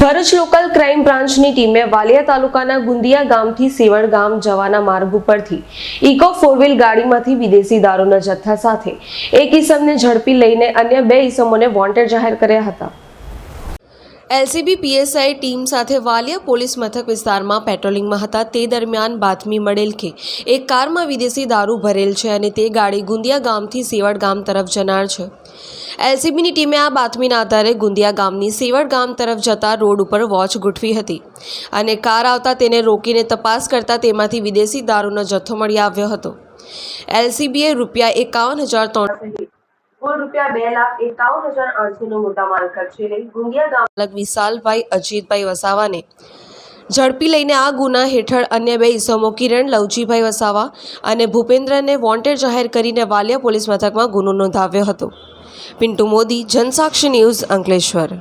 Bharuch local crime બ્રાન્ચની ટીમે વાલિયા તાલુકાના ગુંદિયા ગામથી સેવણ ગામ જવાના માર્ગ ઉપરથી ઇકો ફોર વ્હીલ ગાડીમાંથી વિદેશી દારૂના જથ્થા સાથે એક ઈસમને ઝડપી લઈને અન્ય બે ઈસમોને વોન્ટેડ જાહેર કર્યા હતા. એલસીબી, પીએસઆઈ ટીમ સાથે વાલિયા પોલીસ મથક વિસ્તારમાં પેટ્રોલિંગમાં હતા. તે દરમિયાન બાતમી મળેલ કે એક કારમાં વિદેશી દારૂ ભરેલ છે અને તે ગાડી ગુંદિયા ગામથી સેવડ ગામ તરફ જનાર છે. એલસીબીની ટીમે આ બાતમીના આધારે ગુંદિયા ગામની સેવડ ગામ તરફ જતા રોડ ઉપર વોચ ગોઠવી હતી અને કાર આવતા તેને રોકીને તપાસ કરતા તેમાંથી વિદેશી દારૂનો જથ્થો મળી આવ્યો હતો. એલસીબીએ રૂપિયા એકાવન હજાર ત્રણ અજીતભાઈ વસાવાને. ઝડપી લઈને આ ગુના હેઠળ અન્ય બે ઇસમો, કિરણ, લવજીભાઈ વસાવા અને ભૂપેન્દ્રને વોન્ટેડ જાહેર કરીને વાલિયા પોલીસ મથકમાં ગુનો નોંધાવ્યો હતો. પિન્ટુ મોદી, જનસાક્ષી ન્યૂઝ અંકલેશ્વર.